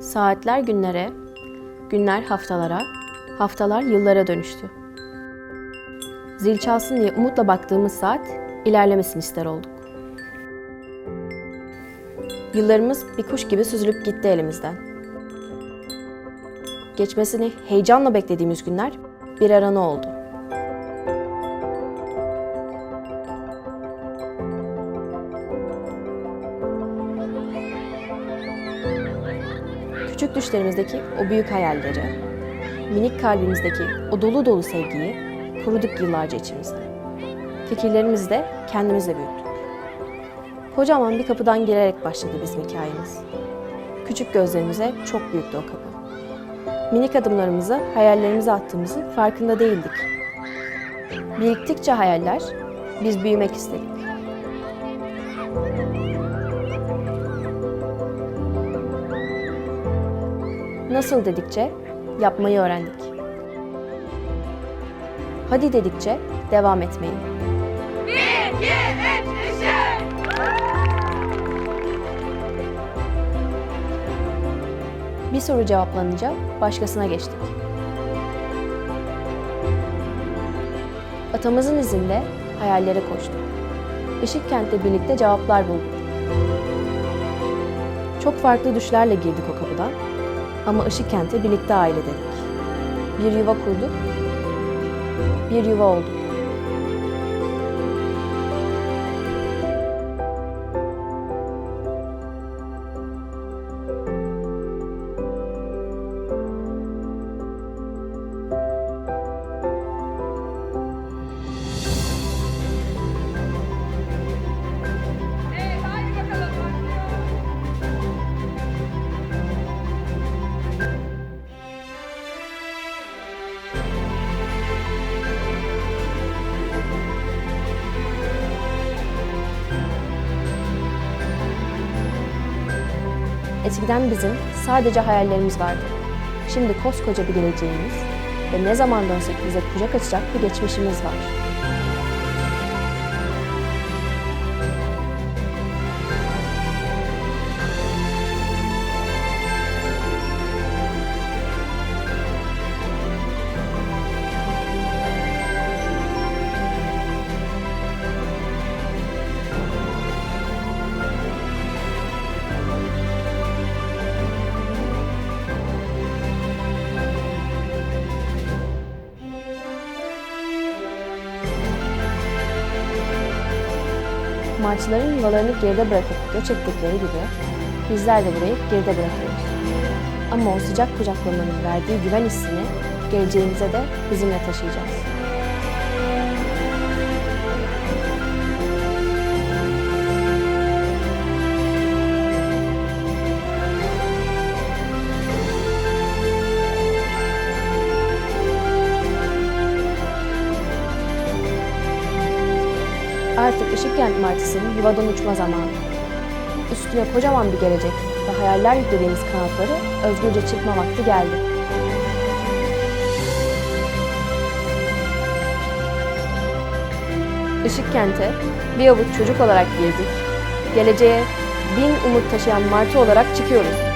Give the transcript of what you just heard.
Saatler günlere, günler haftalara, haftalar yıllara dönüştü. Zil çalsın diye umutla baktığımız saat ilerlemesini ister olduk. Yıllarımız bir kuş gibi süzülüp gitti elimizden. Geçmesini heyecanla beklediğimiz günler bir arana oldu. Küçük düşlerimizdeki o büyük hayalleri, minik kalbimizdeki o dolu dolu sevgiyi kuruduk yıllarca içimizde. Fikirlerimizi de kendimizle büyüttük. Kocaman bir kapıdan girerek başladı bizim hikayemiz. Küçük gözlerimize çok büyüktü o kapı. Minik adımlarımızı, hayallerimize attığımızı farkında değildik. Biriktikçe hayaller, biz büyümek istedik. Nasıl dedikçe yapmayı öğrendik. Hadi dedikçe devam etmeyi. Bir soru cevaplanınca başkasına geçtik. Atamızın izinde hayallere koştuk. Işık kentte birlikte cevaplar bulduk. Çok farklı düşlerle girdik o kapıdan ama Işık kente birlikte aile dedik. Bir yuva kurduk, bir yuva olduk. Eskiden bizim sadece hayallerimiz vardı. Şimdi koskoca bir geleceğimiz ve ne zaman dönsek bize kucak açacak bir geçmişimiz var. Martıların yuvalarını geride bırakıp göç ettikleri gibi bizler de burayı geride bırakıyoruz. Ama o sıcak kucaklamanın verdiği güven hissini geleceğimize de bizimle taşıyacağız. Artık Işıkkent Martısı'nın yuvadan uçma zamanı. Üstüne kocaman bir gelecek ve hayaller yüklediğimiz kanatları özgürce çırpma vakti geldi. Işıkkent'e bir avuç çocuk olarak girdik. Geleceğe bin umut taşıyan Martı olarak çıkıyoruz.